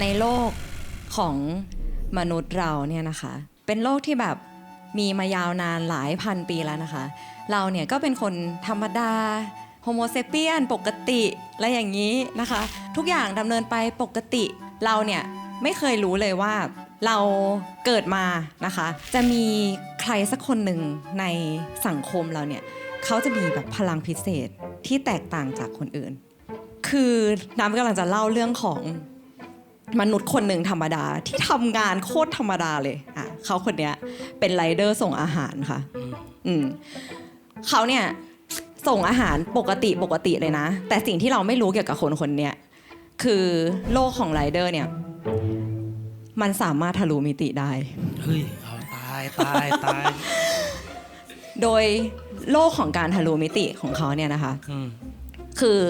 ในโลกของมนุษย์เราเนี่ยนะคะ เป็นโลกที่แบบมีมายาวนานหลายพันปีแล้วนะคะ เราเนี่ยก็เป็นคนธรรมดาโฮโมเซเปียนปกติและอย่างนี้นะคะ ทุกอย่างดำเนินไปปกติเราเนี่ยไม่เคยรู้เลยว่าเราเกิดมานะคะ จะมีใครสักคนหนึ่งในสังคมเราเนี่ยเขาจะมีแบบพลังพิเศษที่แตกต่างจากคนอื่น คือน้ำกำลังจะเล่าเรื่องของ มนุษย์คนหนึ่งธรรมดาที่ทำงานโคตรธรรมดาเลยอะเขาคนเนี้ยเป็นไรเดอร์ส่งอาหารค่ะ อืมเขาเนี่ยส่งอาหารปกติปกติเลยนะ แต่สิ่งที่เราไม่รู้เกี่ยวกับคนคนเนี้ยคือโลกของไรเดอร์เนี่ยมันสามารถทะลุมิติได้ เฮ้ยเอาตายตายตาย โดยโลกของการทะลุมิติของเขาเนี่ยนะคะ อืม คือ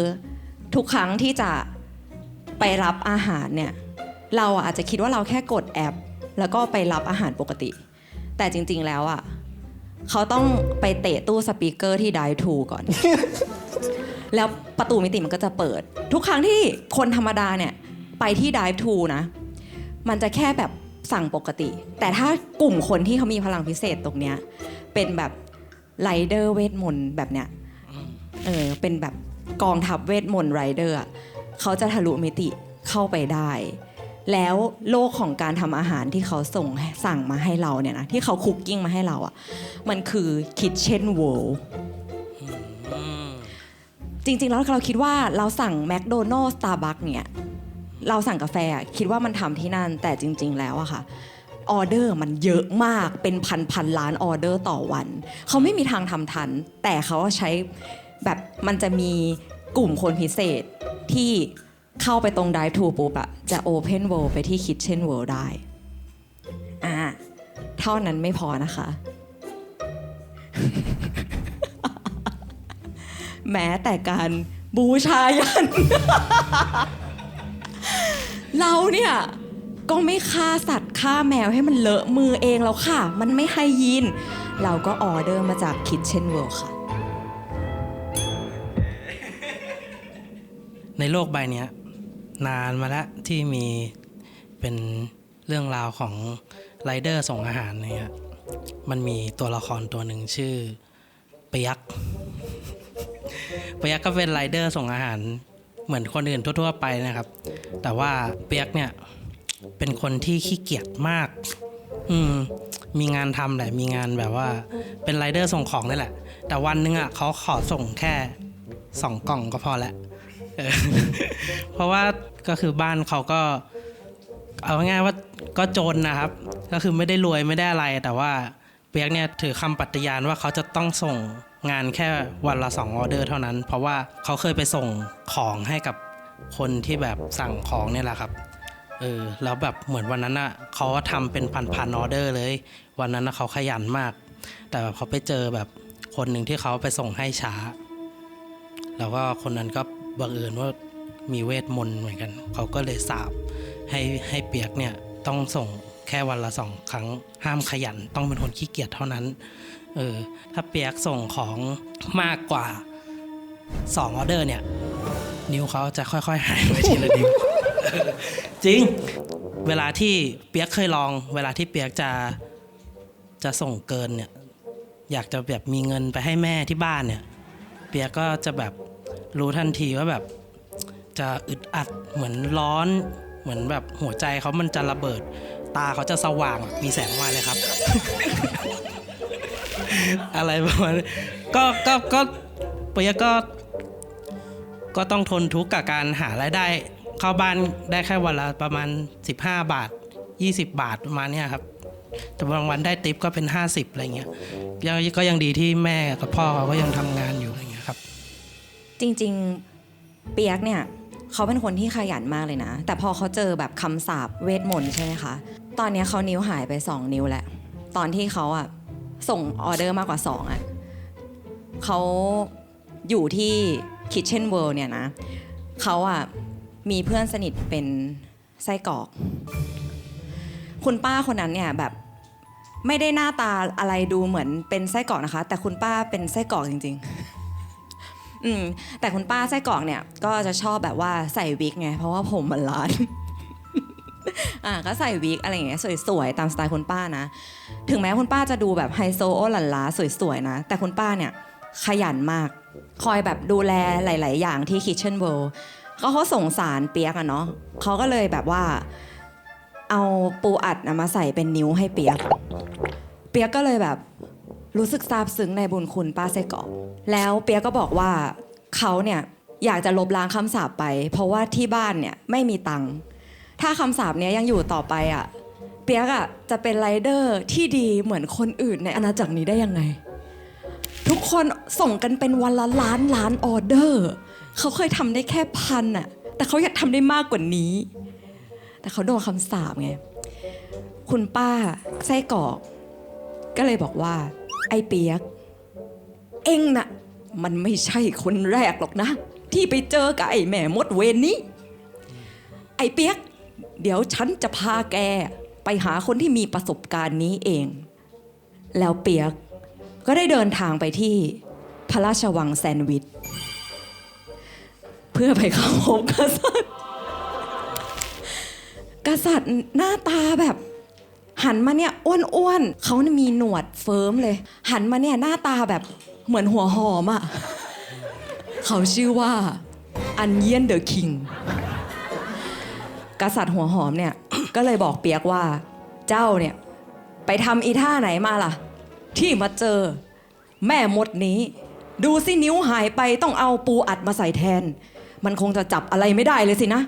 ทุกครั้งที่จะไปรับอาหารเนี่ย เราอาจจะคิดว่าเราแค่กดแอป แล้วก็ไปรับอาหารปกติ แต่จริง ๆ แล้วอะเขาต้องไปเตะตู้สปีกเกอร์ที่ Dive to ก่อน แล้วประตูมิติมันก็จะเปิด ทุกครั้งที่คนธรรมดาเนี่ย ไปที่ Dive to นะ มันจะแค่แบบสั่งปกติ แต่ถ้ากลุ่มคนที่เขามีพลังพิเศษตรงเนี้ย เป็นแบบไรเดอร์เวทมนต์แบบเนี้ย เออ เป็นแบบกองทัพเวทมนต์ไรเดอร์เขาจะทะลุมิติเข้าไปได้ แล้วโลกของการทำอาหารที่เขาส่งสั่งมาให้เราเนี่ยนะที่เขาคุกกิ้งมาให้เราอะ่ะมันคือ Kitchen World อืมจริง ๆ แล้วเราคิดว่าเราสั่งแมคโดนัลล์สตาร์บัคเนี่ยเราสั่งกาแฟคิดว่ามันทำที่นั่นแต่จริง ๆ แล้วอะค่ะออเดอร์มันเยอะมากเป็นพันพันๆล้านออเดอร์ต่อวัน เขาไม่มีทางทำทัน แต่เขาใช้แบบมันจะมีกลุ่มคนพิเศษที่ เข้าไปตรง Drive to ปุ๊บอะจะ Open World ไปที่ Kitchen World ได้ อ่า เท่านั้นไม่พอนะคะ แม้แต่การบูชายัน เราเนี่ย ก็ไม่ฆ่าสัตว์ฆ่าแมวให้มันเลอะมือเองแล้วค่ะ มันไม่ให้ยินเราก็ออเดอร์มาจาก Kitchen World ค่ะ ในโลกใบเนี้ย นานมาแล้วที่มีเป็นเรื่องราวของไรเดอร์ส่งอาหารเนี่ยมันมีตัวละครตัวหนึ่งชื่อเปียกเปียกก็เป็นไรเดอร์ส่งอาหารเหมือนคนอื่นทั่ว ๆ ไปนะครับ แต่ว่าเปียกเนี่ยเป็นคนที่ขี้เกียจมาก อืม มีงานทำแหละ มีงานแบบว่า เป็นไรเดอร์ส่งของนี่แหละ แต่วันนึงอะเขาขอส่งแค่สองกล่องก็พอแล้ว เพราะว่าก็คือบ้านเขาก็เอาง่ายว่าก็จนนะครับ ก็คือไม่ได้รวยไม่ได้อะไร แต่ว่าเปียกเนี่ยถือคำปฏิญาณว่าเขาจะต้องส่งงานแค่วันละสองออเดอร์เท่านั้น เพราะว่าเขาเคยไปส่งของให้กับคนที่แบบสั่งของเนี่ยแหละครับเออแล้วแบบเหมือนวันนั้นอะเขาทำเป็นพันๆออเดอร์เลย วันนั้นน่ะเขาขยันมาก แต่แบบเขาไปเจอแบบคนหนึ่งที่เขาไปส่งให้ช้า แล้วก็คนนั้นก็ บังเอิญว่ามีเวทมนต์เหมือนกัน เขาก็เลยสาบให้ให้เปียกเนี่ยต้องส่งแค่วันละสองครั้ง ห้ามขยันต้องเป็นคนขี้เกียจเท่านั้นเออถ้าเปียกส่งของมากกว่าสองออเดอร์เนี่ย นิ้วเขาจะค่อยๆหายไปทีละนิ้วจริง เวลาที่เปียกเคยลอง เวลาที่เปียกจะจะส่งเกินเนี่ย อยากจะแบบมีเงินไปให้แม่ที่บ้านเนี่ย เปียกก็จะแบบ รู้ทันทีว่าแบบจะอึดอัดเหมือนร้อน เหมือนแบบหัวใจเขามันจะระเบิด ตาเขาจะสว่างมีแสงวายเลยครับ อะไรประมาณก็ก็ก็ปียกก็ก็ต้องทนทุกข์กับการหารายได้ เข้าบ้านได้แค่วันละประมาณ 15 บาท 20 บาทประมาณนี้ครับแต่บางวันได้ติปก็เป็น 50อะไรเงี้ยยังก็ยังดีที่แม่กับพ่อเขาก็ยังทำงานอยู่อะไรเงี้ย จริงๆเปียกเนี่ยเขาเป็นคนที่ขยันมากเลยนะ แต่พอเขาเจอแบบคำสาปเวทมนต์ใช่ไหมคะ ตอนนี้เขานิ้วหายไป 2 นิ้วแหละ ตอนที่เขาอะส่งออเดอร์มากกว่า 2อะเขาอยู่ที่ Kitchen World เนี่ยนะเขาอะมีเพื่อนสนิทเป็นไส้กรอก คุณป้าคนนั้นเนี่ยแบบไม่ได้หน้าตาอะไรดูเหมือนเป็นไส้กรอกนะคะ แต่คุณป้าเป็นไส้กรอกจริง ๆ อืมแต่คุณป้าไส้กรอกเนี่ยก็จะชอบแบบว่าใส่วิกไงเพราะว่าผมมันล้านอะก็ใส่วิกอะไรอย่างเงี้ยสวยๆตามสไตล์คุณป้านะ ถึงแม้คุณป้าจะดูแบบไฮโซโอหลันล้าสวยๆนะ แต่คุณป้าเนี่ยขยันมาก คอยแบบดูแลหลาย ๆ อย่างที่ Kitchen World ก็เขาสงสารเปียกอะเนาะเขาก็เลยแบบว่า เอาปูอัดมาใส่เป็นนิ้วให้เปียก เปียกก็เลยแบบ รู้สึกซาบซึ้งในบุญคุณป้าไส้กรอกแล้วเปียก็บอกว่าเขาเนี่ยอยากจะลบล้างคำสาปไป เพราะว่าที่บ้านเนี่ยไม่มีตังค์ถ้าคำสาปเนี้ยยังอยู่ต่อไปอะเปียกอะจะเป็นไรเดอร์ที่ดีเหมือนคนอื่นในอาณาจักรนี้ได้ยังไง ทุกคนส่งกันเป็นวันละล้านล้านออเดอร์ เขาเคยทำได้แค่พันอะแต่เขาอยากทำได้มากกว่านี้ แต่เขาโดนคำสาปไงคุณป้าไส้กรอก ก็เลยบอกว่า ไอ้เปียก เอ็งน่ะมันไม่ใช่คนแรกหรอกนะ ที่ไปเจอกับไอ้แม่มดเวนนี้ ไอ้เปียก เดี๋ยวฉันจะพาแก ไปหาคนที่มีประสบการณ์นี้เอง แล้วเปียกก็ได้เดินทางไปที่พระราชวังแซนวิช เพื่อไปเข้าพบกษัตริย์ กษัตริย์หน้าตาแบบ หันมาเนี่ยอ้วนๆเขาเนี่ยมีหนวดเฟิร์มเลย หันมาเนี่ยหน้าตาแบบเหมือนหัวหอมอะ่ะ เขาชื่อว่าอันเยียนเดอะคิง กษัตริย์หัวหอมเนี่ย ก็เลยบอกเปียกว่า เจ้าเนี่ย ไปทำอีท่าไหนมาล่ะ ที่มาเจอ แม่มดนี้ ดูสินิ้วหายไปต้องเอาปูอัดมาใส่แทน มันคงจะจับอะไรไม่ได้เลยสินะ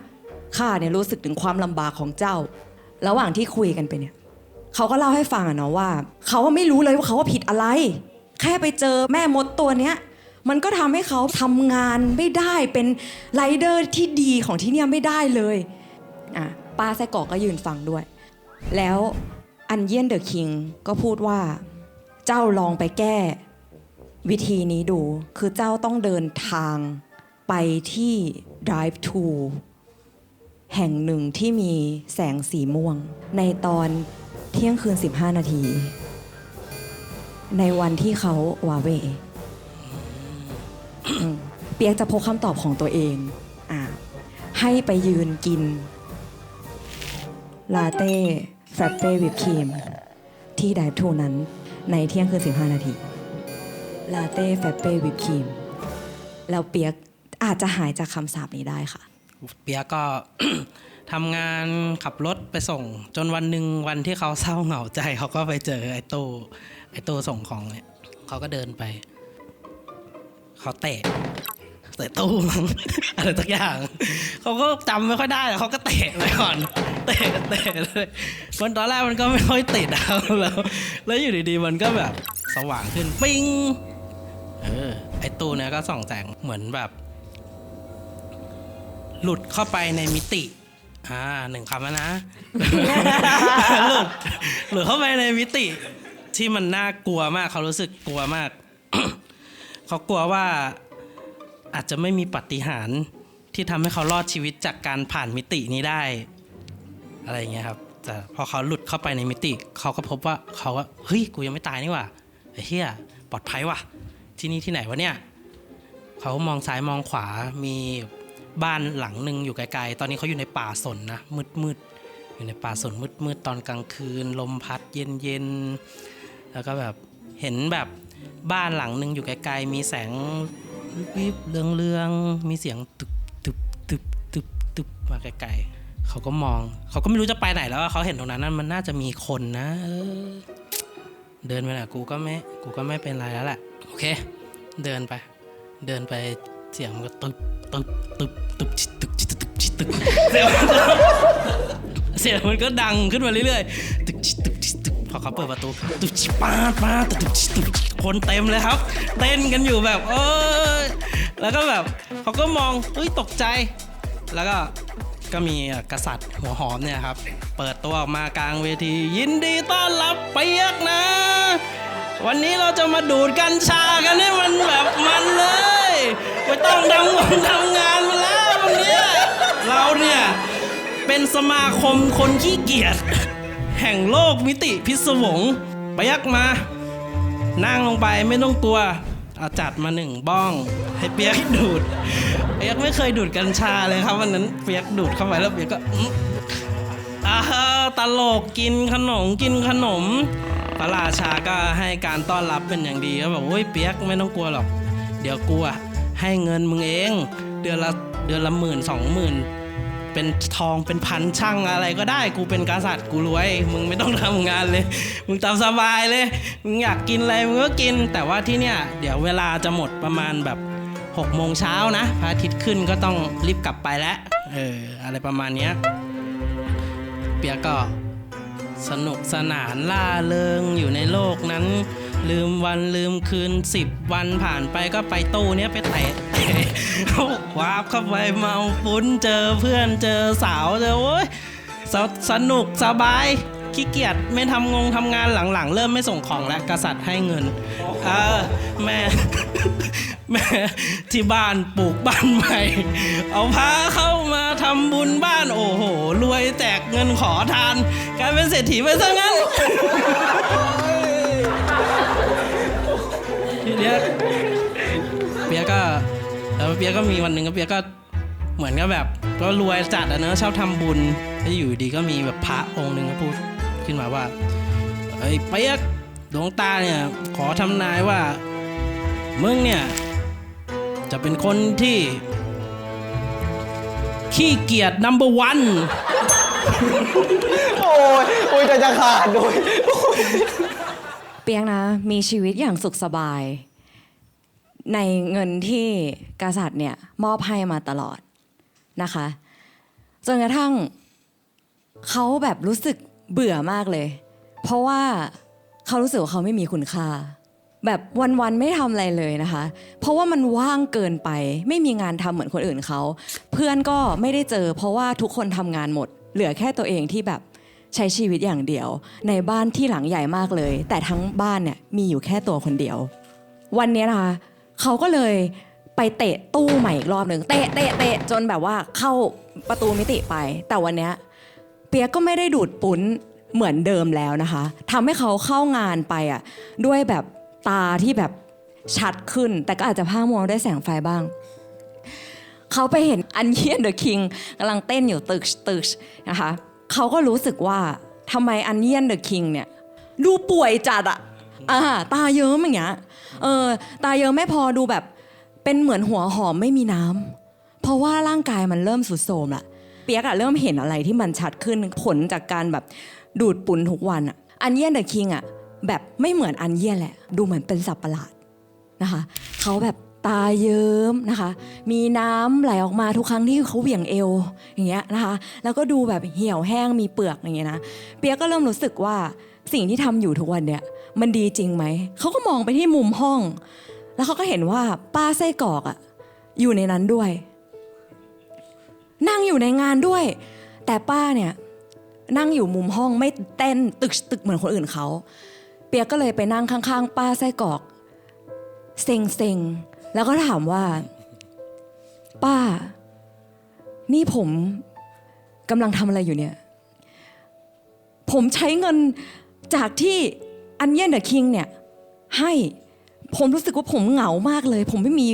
ข้าเนี่ยรู้สึกถึงความลำบากของเจ้า ระหว่างที่คุยกันไปเนี่ย เขาก็เล่าให้ฟังอะเนาะว่าเขาว่าไม่รู้เลยว่าเขาว่าผิดอะไร แค่ไปเจอแม่มดตัวเนี้ยมันก็ทำให้เขาทำงานไม่ได้เป็นไรเดอร์ที่ดีของที่เนี่ยไม่ได้เลยอะป้าไส้กอกก็ยืนฟังด้วย แล้วอันเยี่ยนเดอะคิงก็พูดว่าเจ้าลองไปแก้ วิธีนี้ดูคือเจ้าต้องเดินทางไปที่ drive to แห่งหนึ่งที่มีแสงสีม่วง ในตอน ที่ยงคืน 15 นาที ในวันที่เขาวาเวเปียกจะพบคำตอบของตัวเองอให้ไปยืนกิน ลาเต้แฟรเป้วิปครีม ที่ไดทูนั้นในเที่ยงคืน 15 นาที ลาเต้แฟรเป้วิปครีม แล้วเปียกอาจจะหายจากคำสาปนี้ได้ค่ะ เปียกก็ ทำงานขับรถไปส่ง จนวันหนึ่งวันที่เขาเศร้าเหงาใจ เขาก็ไปเจอไอ้ตู้ไอ้ตู้ส่งของเนี่ยเขาก็เดินไป เขาเตะเตะตู้อะไรสักอย่าง เขาก็จำไม่ค่อยได้เขาก็เตะไปก่อนเตะเตะเลยมันตอนแรกมันก็ไม่ค่อยติดอะแล้วแล้วอยู่ดีๆ มันก็แบบสว่างขึ้นปิ้งเออไอ้ตู้เนี่ยก็ส่องแสงเหมือนแบบ หลุดเข้าไปในมิติ อ่าหนึ่งคำแล้วนะ หลุดหลุดเข้าไปในมิติที่มันน่ากลัวมากเขารู้สึกกลัวมาก เขากลัวว่าอาจจะไม่มีปาฏิหารย์ที่ทำให้เขารอดชีวิตจากการผ่านมิตินี้ได้ อะไรอย่างเงี้ยครับ แต่พอเขาหลุดเข้าไปในมิติ เขาก็พบว่าเขาก็เฮ้ยกูยังไม่ตายนี่หว่าไอ้เหี้ยปลอดภัยว่ะ ที่นี่ที่ไหนวะเนี่ย เขามองซ้ายมองขวามี บ้านหลังหนึ่งอยู่ไกลๆ ตอนนี้เขาอยู่ในป่าสนนะมืดๆ อยู่ในป่าสนมืดๆ ตอนกลางคืน ลมพัดเย็นๆ แล้วก็แบบเห็นแบบบ้านหลังหนึ่งอยู่ไกลๆ มีแสงวิบเรืองๆ มีเสียงตึบตึบตึบตึบตึบมาไกลๆ เขาก็มอง เขาก็ไม่รู้จะไปไหนแล้วเขาเห็นตรงนั้นนั่นมันน่าจะมีคนนะ เดินไปนะกูก็ไม่กูก็ไม่เป็นไรแล้วแหละโอเค เดินไป เดินไป สียงมันก็ตึบตึบตึบตึบชิตึกชิตึกชิตึกเสียงเสียงมันก็ดังขึ้นมาเรื่อยๆตึกชิตึกชิตึกพอเขาเปิดประตูตึกชิปาดมาตึกชิตึกคนเต็มเลยครับ เต้นกันอยู่แบบเอ้ยแล้วก็แบบเขาก็มองเฮ้ยตกใจ แล้วก็ก็มีกษัตริย์หัวหอมเนี่ยครับ เปิดตัวออกมากลางเวที ยินดีต้อนรับเปียกนะ วันนี้เราจะมาดูดกัญชากันให้มันแบบมันเลยไม่ต้องทำงานทำงานมาแล้ววันเนี้ยเราเนี่ยเป็นสมาคมคนขี้เกียจแห่งโลกมิติพิศวงไปยักมา นั่งลงไปไม่ต้องกลัวเอาจัดมาหนึ่งบ้อง ให้เปียกดูดเปียกไม่เคยดูดกัญชาเลยครับวันนั้นเปียกดูดเข้าไปแล้วเปียกก็อ้าตลกกินขนมกินขนม พระราชาก็ให้การต้อนรับเป็นอย่างดีก็บอกโอ้ยเปียกไม่ต้องกลัวหรอก เดี๋ยวกูอะให้เงินมึงเอง เดือนละเดือนละหมื่นสองหมื่นเป็นทองเป็นพันช่างอะไรก็ได้กูเป็นกษัตริย์กูรวย มึงไม่ต้องทำงานเลย มึงตามสบายเลยมึงอยากกินอะไรมึงก็กิน แต่ว่าที่เนี่ยเดี๋ยวเวลาจะหมดประมาณแบบ6โมงเช้านะพระอาทิตย์ขึ้นก็ต้องรีบกลับไปแล้วเอออะไรประมาณเนี้ยเปียกก็ สนุกสนานล่าเริงอยู่ในโลกนั้น ลืมวันลืมคืนสิบวันผ่านไปก็ไปตู้เนี้ยไปเตะเตะวาบเข้าไปเมาปุ้นเจอเพื่อนเจอสาวเจอโอ้ยสสนุกสบาย ขี้เกียจไม่ทำงงทำงานหลังๆ เริ่มไม่ส่งของแล้วกษัตริย์ให้เงินเออแม่แม่ที่บ้านปลูกบ้านใหม่ เอาพาเข้ามาทำบุญบ้านโอ้โห รวยแจกเงินขอทานกลายเป็นเศรษฐีไปซะงั้นเนี้ยเปียกก็แล้วเปียกก็มีวันหนึ่งก็เปียกก็เหมือนกับแบบ ก็รวยจัดอะเนอะชอบทำบุญแล้วอยู่ดีก็มีแบบพระองค์หนึ่งก็พูด ขึ้นมาว่าเอ้ยเปียกดวงตาเนี่ยขอทำนายว่า มึงเนี่ย จะเป็นคนที่ ขี้เกียจ number one โอ้ยโอ้ยใจจะขาดโดยเปียกนะ มีชีวิตอย่างสุขสบาย ในเงินที่กษัตริย์เนี่ย มอบให้มาตลอดนะคะ จนกระทั่งเขาแบบรู้สึก เบื่อมากเลย เพราะว่าเขารู้สึกว่าเขาไม่มีคุณค่า แบบวันๆไม่ทำอะไรเลยนะคะ เพราะว่ามันว่างเกินไป ไม่มีงานทำเหมือนคนอื่นเขา เพื่อนก็ไม่ได้เจอ เพราะว่าทุกคนทำงานหมด เหลือแค่ตัวเองที่แบบใช้ชีวิตอย่างเดียว ในบ้านที่หลังใหญ่มากเลย แต่ทั้งบ้านเนี่ยมีอยู่แค่ตัวคนเดียว วันนี้นะคะเขาก็เลยไปเตะตู้ใหม่อีกรอบหนึ่งเตะเตะเตะจนแบบว่าเข้าประตูมิติไป แต่วันเนี้ย เปียกก็ไม่ได้ดูดปุ้นเหมือนเดิมแล้วนะคะทำให้เขาเข้างานไปอะด้วยแบบตาที่แบบชัดขึ้น แต่ก็อาจจะพร่ามัวด้วยแสงไฟบ้าง เขาไปเห็นอันเยียนเดอะคิงกำลังเต้นอยู่ตึกตึกนะคะเขาก็รู้สึกว่าทำไมอันเยียนเดอะคิงเนี่ยดูป่วยจัดอะอ่าตาเยิ้มอย่างเงี้ยเออตาเยิ้มไม่พอดูแบบเป็นเหมือนหัวหอมไม่มีน้ำเพราะว่าร่างกายมันเริ่มสุดโทรมละ ปียกอะเริ่มเห็นอะไรที่มันชัดขึ้นผลจากการแบบดูดปุ่นทุกวันอะอันเยี่ยนเดอะคิงอะแบบไม่เหมือนอันเยี่ยนแหละ ดูเหมือนเป็นสัตว์ประหลาดนะคะเขาแบบตาเยิ้มนะคะ มีน้ำไหลออกมาทุกครั้งที่เขาเหวี่ยงเอวอย่างเงี้ยนะคะ แล้วก็ดูแบบเหี่ยวแห้งมีเปลือกอย่างเงี้ยนะเปียกก็เริ่มรู้สึกว่าสิ่งที่ทำอยู่ทุกวันเนี่ยมันดีจริงไหม เขาก็มองไปที่มุมห้อง แล้วเขาก็เห็นว่าป้าไส้กรอกอะอยู่ในนั้นด้วย นั่งอยู่ในงานด้วย แต่ป้าเนี่ยนั่งอยู่มุมห้องไม่เต้นตึกตึกเหมือนคนอื่นเขา เปียกก็เลยไปนั่งข้าง ๆ ป้าไส้กรอกเซ็งเซ็งแล้วก็ถามว่า ป้า นี่ผมกำลังทำอะไรอยู่เนี่ย ผมใช้เงินจากที่อันเยนเดอะคิงเนี่ย ให้ผมรู้สึกว่าผมเหงามากเลย ผมไม่มี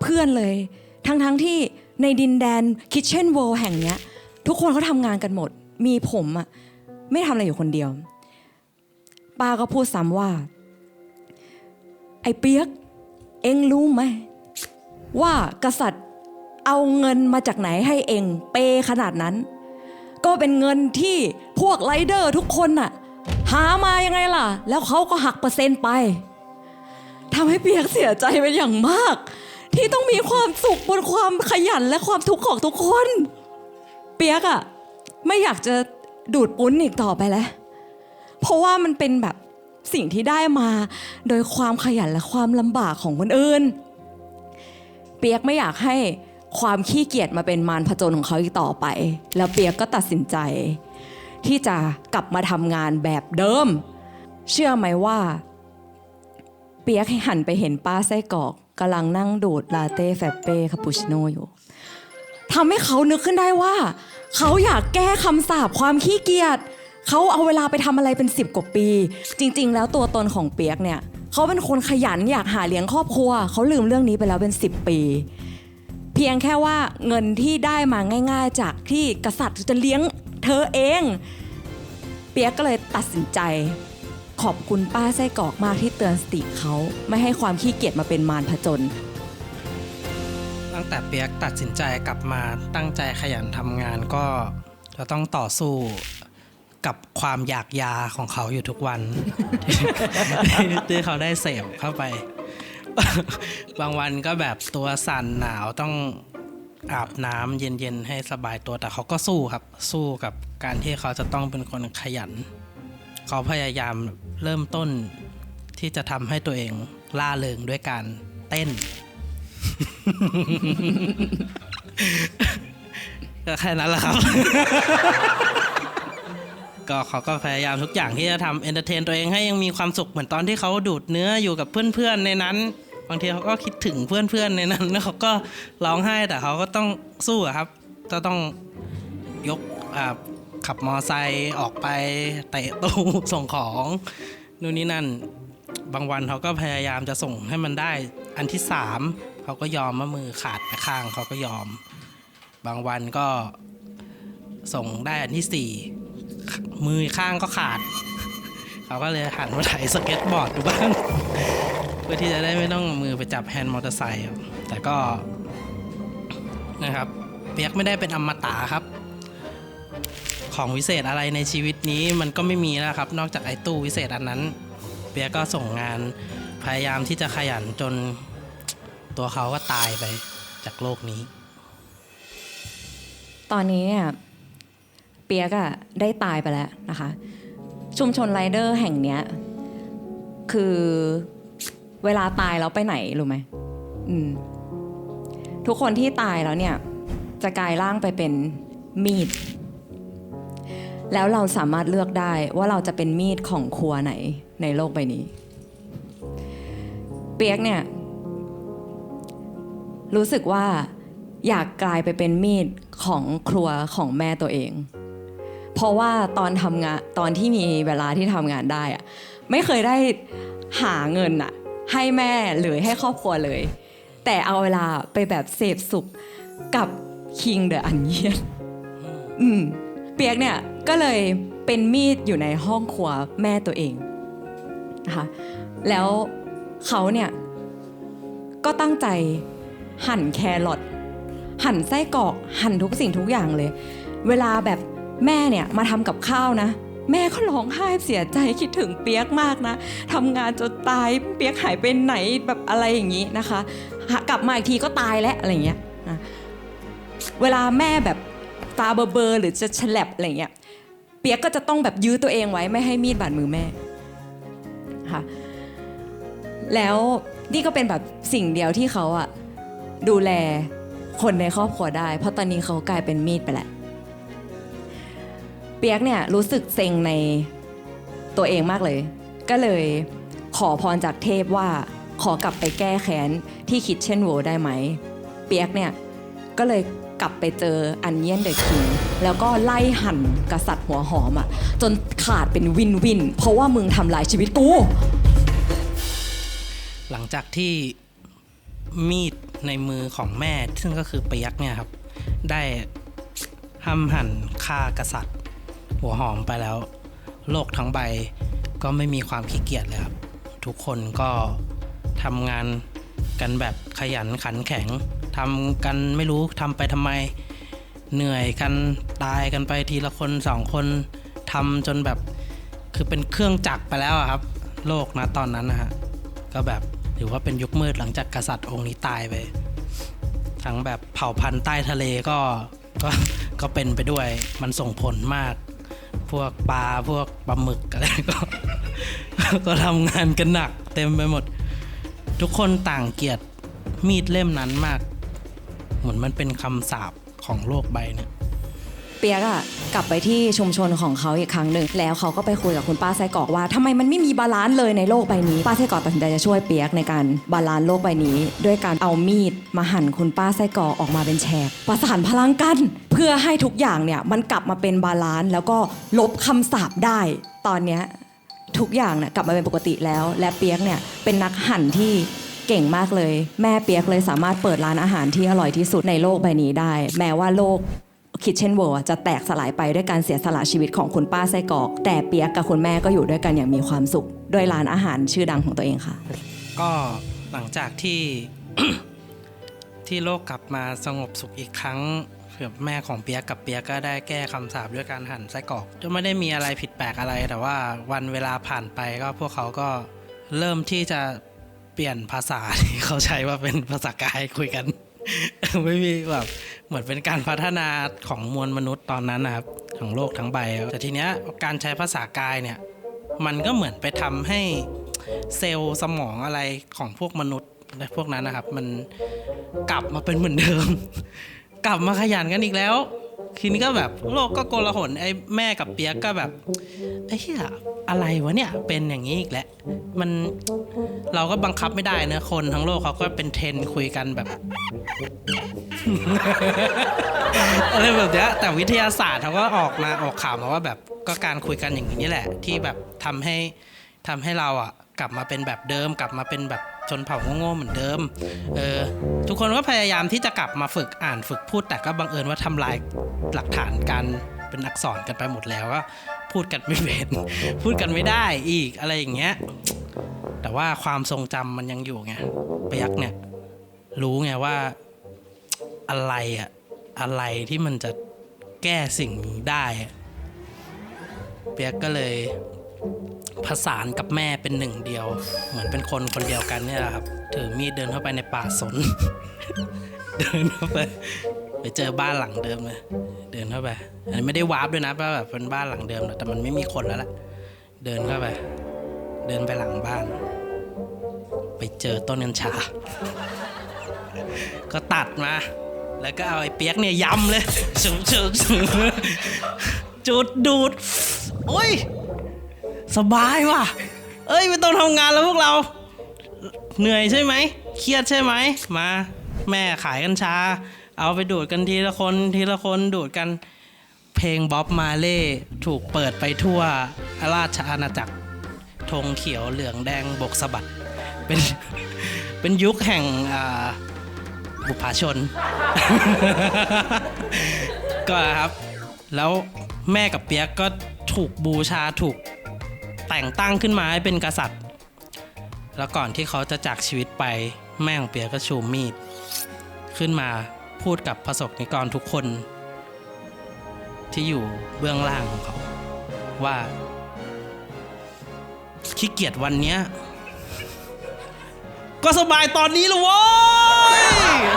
เพื่อนเลย ทั้งๆทที่ ในดินแดนคิ t เช่น World แห่งเนี้ย ทุกคนเขาทำงานกันหมด มีผมอะไม่ทำอะไรอยู่คนเดียว ป้าก็พูดซ้ำว่า ไอ้เปียก เอ็งรู้ไหม ว่ากษัตริย์เอาเงินมาจากไหนให้เองเปขนาดนั้น ก็เป็นเงินที่พวกไรเดอร์ทุกคนน่ะ หามายังไงล่ะ แล้วเขาก็หักเปอร์เซ็นต์ไปทำให้เปียกเสียใจเป็นอย่างมาก ที่ต้องมีความสุขบนความขยันและความทุกข์ของทุกคน เปียกอะไม่อยากจะดูดปุ้นอีกต่อไปแล้ว เพราะว่ามันเป็นแบบสิ่งที่ได้มาโดยความขยันและความลำบากของคนอื่น เปียกไม่อยากให้ความขี้เกียจมาเป็นมารผจญของเขาอีกต่อไป แล้วเปียกก็ตัดสินใจ ที่จะกลับมาทำงานแบบเดิม เชื่อไหมว่า เปียกให้หันไปเห็นป้าไส้กรอก กำลังนั่งดูดลาเต้แฟบเป้คาปูชิโน่อยู่ทำให้เขานึกขึ้นได้ว่า เขาอยากแก้คำสาปความขี้เกียจเขาเอาเวลาไปทำอะไรเป็น 10 กว่าปี จริง ๆ แล้วตัวตนของเปียกเนี่ยเขาเป็นคนขยันอยากหาเลี้ยงครอบครัว เขาลืมเรื่องนี้ไปแล้วเป็น 10 ปี เพียงแค่ว่าเงินที่ได้มาง่าย ๆ จากที่กษัตริย์จะเลี้ยงเธอเอง เปียกก็เลยตัดสินใจ ขอบคุณป้าไส้กรอกมากที่เตือนสติเขาไม่ให้ความขี้เกียจมาเป็นมารผจญตั้งแต่เปียกตัดสินใจกลับมาตั้งใจขยันทำงานก็จะต้องต่อสู้กับความอยากยาของเขาอยู่ทุกวัน ที่เขาได้เสพเข้าไป บางวันก็แบบตัวสั่นหนาวต้องอาบน้ำเย็นๆให้สบายตัวแต่เขาก็สู้ครับ สู้กับการที่เขาจะต้องเป็นคนขยัน เขาพยายามเริ่มต้นที่จะทำให้ตัวเองล่าเริงด้วยการเต้น ก็แค่นั้นแหละครับ ก็เขาก็พยายามทุกอย่างที่จะทำเอนเตอร์เทนตัวเองให้ยังมีความสุขเหมือนตอนที่เขาดูดเนื้ออยู่กับเพื่อนๆในนั้น บางทีเขาก็คิดถึงเพื่อนๆในนั้นแล้วเขาก็ร้องไห้แต่เขาก็ต้องสู้อะครับ ก็ต้องยกอ่า ขับมอไซค์ออกไปเตะตู้ส่งของนู่นนี่นั่น บางวันเขาก็พยายามจะส่งให้มันได้อันที่สามเขาก็ยอมว่ามือขาดไปข้างเขาก็ยอม บางวันก็ส่งได้อันที่สี่มือข้างก็ขาด เขาก็เลยหันมาถ่ายสเก็ตบอร์ดดูบ้าง เพื่อที่จะได้ไม่ต้องมือไปจับแฮนด์มอเตอร์ไซค์แต่ก็นะครับเปียกไม่ได้เป็นอมตะครับ ของวิเศษอะไรในชีวิตนี้มันก็ไม่มีแล้วครับ นอกจากไอ้ตู้วิเศษอันนั้นเปียก็ส่งงานพยายามที่จะขยันจนตัวเขาก็ตายไปจากโลกนี้ ตอนนี้เนี่ยเปียกอะได้ตายไปแล้วนะคะ ชุมชนไรเดอร์แห่งเนี้ยคือเวลาตายแล้วไปไหนรู้ไหมอืมทุกคนที่ตายแล้วเนี่ยจะกลายร่างไปเป็นมีด แล้วเราสามารถเลือกได้ว่าเราจะเป็นมีดของครัวไหนในโลกใบนี้ เปียกเนี่ย รู้สึกว่าอยากกลายไปเป็นมีดของครัวของแม่ตัวเอง เพราะว่าตอนทำงานตอนที่มีเวลาที่ทำงานได้อะไม่เคยได้หาเงินอะให้แม่หรือให้ครอบครัวเลย แต่เอาเวลาไปแบบเสพสุขกับคิงเดอะอันเยียนอืม เปียกเนี่ยก็เลยเป็นมีดอยู่ในห้องครัวแม่ตัวเองนะคะแล้วเขาเนี่ยก็ตั้งใจหั่นแครอทหั่นไส้กรอกหั่นทุกสิ่งทุกอย่างเลย เวลาแบบแม่เนี่ยมาทำกับข้าวนะ แม่ก็ร้องไห้เสียใจคิดถึงเปียกมากนะทำงานจนตายเปียกหายไปไหนแบบอะไรอย่างนี้นะคะ กลับมาอีกทีก็ตายแล้วอะไรอย่างเงี้ยนะเวลาแม่แบบ ตาเบอร์เบอร์หรือจะฉลับอะไรเงี้ยเปียกก็จะต้องแบบยื้อตัวเองไว้ไม่ให้มีดบาดมือแม่ค่ะแล้วนี่ก็เป็นแบบสิ่งเดียวที่เขาอะดูแลคนในครอบครัวได้ เพราะตอนนี้เขากลายเป็นมีดไปแล้วเปียกเนี่ยรู้สึกเซ็งในตัวเองมากเลย ก็เลยขอพรจากเทพว่าขอกลับไปแก้แค้นที่คิดเช่นโวได้ไหม เปียกเนี่ยก็เลย กลับไปเจออันเยียนเดอะคิงแล้วก็ไล่หั่นกษัตริย์หัวหอมอะจนขาดเป็นวินวิน เพราะว่ามึงทำลายชีวิตกู หลังจากที่มีดในมือของแม่ ซึ่งก็คือเปียกเนี่ยครับ ได้ห้ำหั่นฆ่ากษัตริย์ หัวหอมไปแล้ว โลกทั้งใบก็ไม่มีความขี้เกียจเลยครับ ทุกคนก็ทำงานกันแบบขยันขันแข็ง ทำกันไม่รู้ทำไปทำไม เหนื่อยกันตายกันไปทีละคนสองคนทำจนแบบคือเป็นเครื่องจักรไปแล้วครับ โลกนะตอนนั้นนะฮะก็แบบถือว่าเป็นยุคมืดหลังจากกษัตริย์องค์นี้ตายไปทั้งแบบเผ่าพันธุ์ใต้ทะเลก็ก็ก็เป็นไปด้วยมันส่งผลมาก พวกปลาพวกปลาหมึกอะไรก็ก็ทำงานกันหนักเต็มไปหมด ทุกคนต่างเกลียดมีดเล่มนั้นมาก เหมือนมันเป็นคำสาปของโลกใบเนี่ยเปียกอะกลับไปที่ชุมชนของเขาอีกครั้งหนึ่งแล้วเขาก็ไปคุยกับคุณป้าไส้กรอกว่าทำไมมันไม่มีบาลานซ์เลยในโลกใบนี้ป้าไส้กรอกตัดสินใจจะช่วยเปียกในการบาลานซ์โลกใบนี้ ด้วยการเอามีดมาหั่นคุณป้าไส้กรอกออกมาเป็นแฉกประสานพลังกัน เพื่อให้ทุกอย่างเนี่ยมันกลับมาเป็นบาลานซ์แล้วก็ลบคำสาปได้ ตอนเนี้ยทุกอย่างเนี่ยกลับมาเป็นปกติแล้ว และเปียกเนี่ยเป็นนักหั่นที่ เก่งมากเลย แม่เปียกเลยสามารถเปิดร้านอาหารที่อร่อยที่สุดในโลกใบนี้ได้ แม้ว่าโลกคิทเช่นเวิร์จะแตกสลายไปด้วยการเสียสละชีวิตของคุณป้าไส้กรอก แต่เปียกกับคุณแม่ก็อยู่ด้วยกันอย่างมีความสุข ด้วยร้านอาหารชื่อดังของตัวเองค่ะ ก็หลังจากที่ ที่โลกกลับมาสงบสุขอีกครั้งแบบแม่ของเปียกกับเปียกก็ได้แก้คำสาปด้วยการหั่นไส้กรอกจะไม่ได้มีอะไรผิดแปลกอะไร แต่ว่าวันเวลาผ่านไปก็พวกเขาก็เริ่มที่จะ เปลี่ยนภาษาที่เขาใช้ว่าเป็นภาษากายคุยกัน ไม่มีแบบเหมือนเป็นการพัฒนาของมวลมนุษย์ตอนนั้นนะครับของโลกทั้งใบ แต่ทีเนี้ยการใช้ภาษากายเนี่ยมันก็เหมือนไปทำให้เซลล์สมองอะไรของพวกมนุษย์และพวกนั้นนะครับ มันกลับมาเป็นเหมือนเดิม กลับมาขยันกันอีกแล้ว ทีนี้ก็แบบโลกก็โกลาหลไอ้แม่กับเปียกก็แบบไอ้เหี้ยอะไรวะเนี่ยเป็นอย่างนี้อีกแล้วมันเราก็บังคับไม่ได้นะคนทั้งโลกเขาก็เป็นเทรนคุยกันแบบอะไรแบบเนี้ยแต่วิทยาศาสตร์เขาก็ออกมาออกข่าวมาว่าแบบก็การคุยกันอย่างนี้แหละ ที่แบบทำให้ทำให้เราอะกลับมาเป็นแบบเดิมกลับมาเป็นแบบ ชนเผ่าโง่ๆเหมือนเดิม เออทุกคนก็พยายามที่จะกลับมาฝึกอ่านฝึกพูด แต่ก็บังเอิญว่าทำลายหลักฐานการเป็นอักษรกันไปหมดแล้วก็พูดกันไม่เป็นพูดกันไม่ได้อีกอะไรอย่างเงี้ย แต่ว่าความทรงจำมันยังอยู่ไงปยักษ์เนี่ย รู้ไงว่าอะไรอะอะไรที่มันจะแก้สิ่งนี้ได้เปียกก็เลย ผสานกับแม่เป็นหนึ่งเดียว เหมือนเป็นคนคนเดียวกันเนี่ยแหละครับ ถือมีดเดินเข้าไปในป่าสน เดินเข้าไป ไปเจอบ้านหลังเดิมเลยเดินเข้าไป อันนี้ไม่ได้วาร์ปด้วยนะว่าแบบเป็นบ้านหลังเดิมแต่มันไม่มีคนแล้วล่ะ เดินเข้าไป เดินไปหลังบ้าน ไปเจอต้นกัญชา ก็ตัดมา แล้วก็เอาไอ้เปียกเนี่ยยำเลยสุดสุดสุดจุดดูด โอ้ย สบายว่ะ เอ้ยไม่ต้องทำงานแล้วพวกเรา เหนื่อยใช่ไหม เครียดใช่ไหม มา แม่ขายกัญชา เอาไปดูดกันทีละคนทีละคนดูดกัน เพลงบ๊อบมาเล่ถูกเปิดไปทั่วราชอาณาจักรธงเขียวเหลืองแดงบกสะบัด เป็น เป็นยุคแห่งอ่าบุพาชน ก็ครับ แล้วแม่กับเปียกก็ถูกบูชาถูก แต่งตั้งขึ้นมาให้เป็นกษัตริย์ แล้วก่อนที่เขาจะจากชีวิตไปแม่ของเปียกก็ชูมีด ขึ้นมาพูดกับประสบนิกรทุกคน ที่อยู่เบื้องล่างของเขา ว่าขี้เกียจวันเนี้ยก็สบายตอนนี้ละโว้ย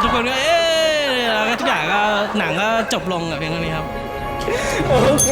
ทุกคนก็เอ๊ะแล้วก็ทุกอย่างก็หนังก็จบลงกับเพียงเท่านี้ครับ โอเค